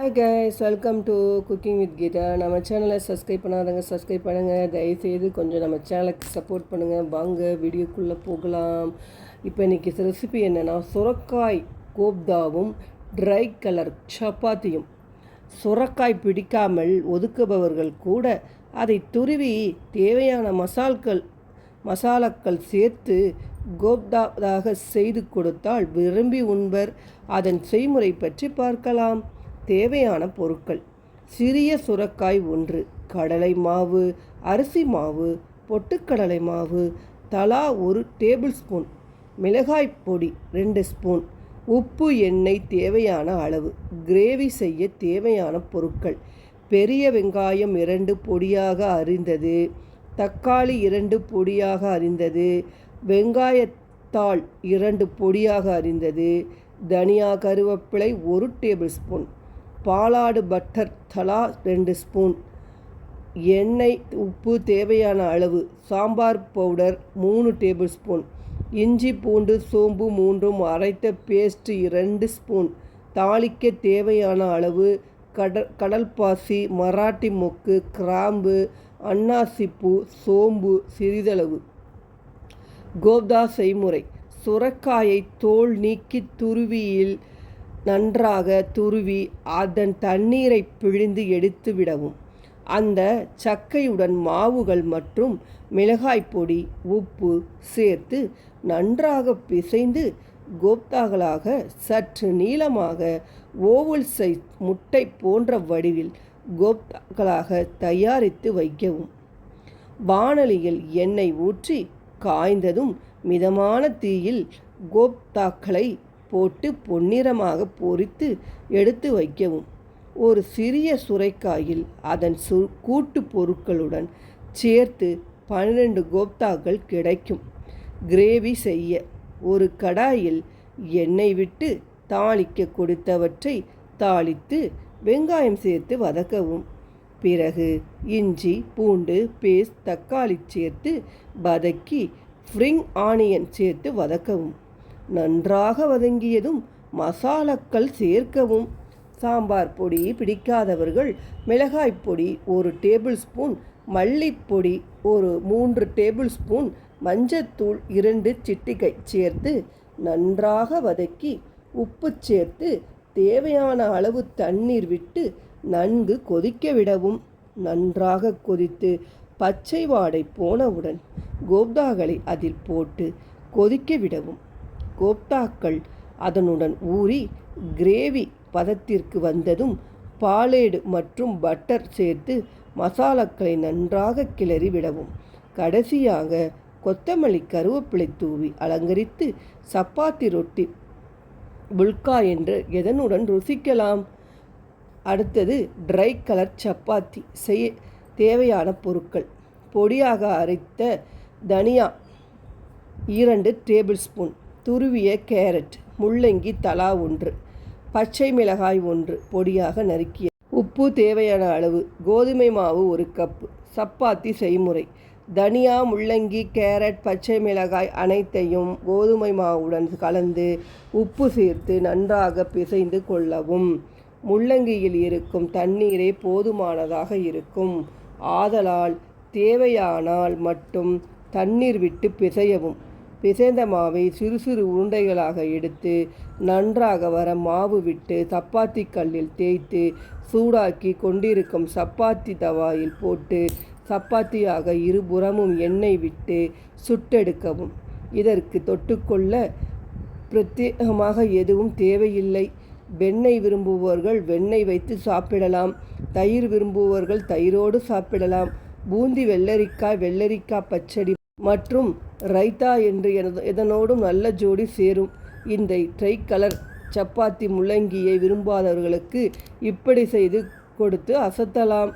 Hi guys welcome to cooking with Geetha நம்ம சேனலை subscribe பண்ணாதவங்க சப்ஸ்கிரைப் பண்ணுங்கள் தயவுசெய்து கொஞ்சம் நம்ம சேனலுக்கு சப்போர்ட் பண்ணுங்கள் வாங்க வீடியோக்குள்ளே போகலாம். இப்போ இன்றைக்கி ரெசிபி என்னென்னா சுரக்காய் கோப்தாவும் ட்ரை கலர் சப்பாத்தியும். சுரக்காய் பிடிக்காமல் ஒதுக்குபவர்கள் கூட அதை துருவி தேவையான மசால்கள் மசாலாக்கள் சேர்த்து கோப்தாவாக செய்து கொடுத்தால் விரும்பி உண்பர். அதன் செய்முறை பற்றி பார்க்கலாம். தேவையான பொருட்கள். சிறிய சுரக்காய் ஒன்று கடலை மாவு அரிசி மாவு பொட்டுக்கடலை மாவு தலா ஒரு டேபிள் ஸ்பூன் மிளகாய் பொடி ரெண்டு ஸ்பூன் உப்பு எண்ணெய் தேவையான அளவு கிரேவி செய்ய தேவையான பொருட்கள். பெரிய வெங்காயம் இரண்டு பொடியாக அரிந்தது தக்காளி இரண்டு பொடியாக அரிந்தது வெங்காயத்தாள் இரண்டு பொடியாக அரிந்தது தனியா கருவேப்பிலை ஒரு டேபிள் ஸ்பூன் பாலாடு பட்டர் தலா ரெண்டு ஸ்பூன். எண்ணெய் உப்பு தேவையான அளவு. சாம்பார் பவுடர் மூணு டேபிள் ஸ்பூன். இஞ்சி பூண்டு சோம்பு மூன்றும் அரைத்த பேஸ்ட் இரண்டு ஸ்பூன். தாளிக்க தேவையான அளவு கடல் கடல் பாசி மராட்டி மொக்கு கிராம்பு அன்னாசிப்பூ சோம்பு சிறிதளவு. கோப்தா செய்முறை. சுரக்காயை தோல் நீக்கி துருவியில் நன்றாக துருவி அதன் தண்ணீரை பிழிந்து எடுத்து விடவும். அந்த சக்கையுடன் மாவுகள் மற்றும் மிளகாய் பொடி உப்பு சேர்த்து நன்றாக பிசைந்து கோப்தாக்களாக சற்று நீளமாக ஓவல் சைஸ் முட்டை போன்ற வடிவில் கோப்தாக்களாக தயாரித்து வைக்கவும். வானொலியில் எண்ணெய் ஊற்றி காய்ந்ததும் மிதமான தீயில் கோப்தாக்களை போட்டு பொன்னிறமாக பொரித்து எடுத்து வைக்கவும். ஒரு சிறிய சுரைக்காயில் அதன் சு கூட்டு பொருட்களுடன் சேர்த்து பன்னிரெண்டு கோப்தாக்கள் கிடைக்கும். கிரேவி செய்ய ஒரு கடாயில் எண்ணெய் விட்டு தாளிக்க கொடுத்தவற்றை தாளித்து வெங்காயம் சேர்த்து வதக்கவும். பிறகு இஞ்சி பூண்டு பேஸ்ட் தக்காளி சேர்த்து வதக்கி ஃப்ரிங் ஆனியன் சேர்த்து வதக்கவும். நன்றாக வதங்கியதும் மசாலாக்கள் சேர்க்கவும். சாம்பார் பொடி பிடிக்காதவர்கள் மிளகாய் பொடி ஒரு டேபிள் ஸ்பூன் மல்லிப்பொடி ஒரு மூன்று டேபிள் ஸ்பூன் மஞ்சத்தூள் இரண்டு சிட்டிகை சேர்த்து நன்றாக வதக்கி உப்பு சேர்த்து தேவையான அளவு தண்ணீர் விட்டு நன்கு கொதிக்க விடவும். நன்றாக கொதித்து பச்சை வாடை போனவுடன் கோப்தாகளை அதில் போட்டு கொதிக்க விடவும். கோப்தாக்கள். அதனுடன் ஊறி கிரேவி பதத்திற்கு வந்ததும் பாலேடு மற்றும் பட்டர் சேர்த்து மசாலாக்களை நன்றாக கிளறி விடவும். கடைசியாக கொத்தமல்லி கருவேப்பிலை தூவி அலங்கரித்து சப்பாத்தி ரொட்டி புல்கா என்று எதனுடன் ருசிக்கலாம்? அடுத்தது ட்ரை கலர் சப்பாத்தி செய்ய தேவையான பொருட்கள். பொடியாக அரைத்த தனியா இரண்டு டேபிள் ஸ்பூன் துருவிய கேரட் முள்ளங்கி தலா ஒன்று பச்சை மிளகாய் ஒன்று பொடியாக நறுக்கிய உப்பு தேவையான அளவு கோதுமை மாவு ஒரு கப்பு சப்பாத்தி செய்முறை தனியா முள்ளங்கி கேரட் பச்சை மிளகாய் அனைத்தையும் கோதுமை மாவுடன் கலந்து உப்பு சேர்த்து நன்றாக பிசைந்து கொள்ளவும். முள்ளங்கியில் இருக்கும் தண்ணீரே போதுமானதாக இருக்கும். ஆதலால் தேவையானால் மட்டும் தண்ணீர் விட்டு பிசையவும். பிசைந்த மாவை சிறு சிறு உருண்டைகளாக எடுத்து நன்றாக வர மாவு விட்டு சப்பாத்தி கல்லில் தேய்த்து சூடாக்கி கொண்டிருக்கும் சப்பாத்தி தவாயில் போட்டு சப்பாத்தியாக இருபுறமும் எண்ணெய் விட்டு சுட்டெடுக்கவும். இதற்கு தொட்டுக்கொள்ள பிரத்யேகமாக எதுவும் தேவையில்லை. வெண்ணெய் விரும்புபவர்கள் வெண்ணெய் வைத்து சாப்பிடலாம். தயிர் விரும்புபவர்கள் தயிரோடு சாப்பிடலாம். பூந்தி வெள்ளரிக்காய் வெள்ளரிக்காய் பச்சடி மற்றும் ரைத்தா என்று எனது எதனோடும் நல்ல ஜோடி சேரும். இந்த ட்ரை கலர் சப்பாத்தி முள்ளங்கியை விரும்பாதவர்களுக்கு இப்படி செய்து கொடுத்து அசத்தலாம்.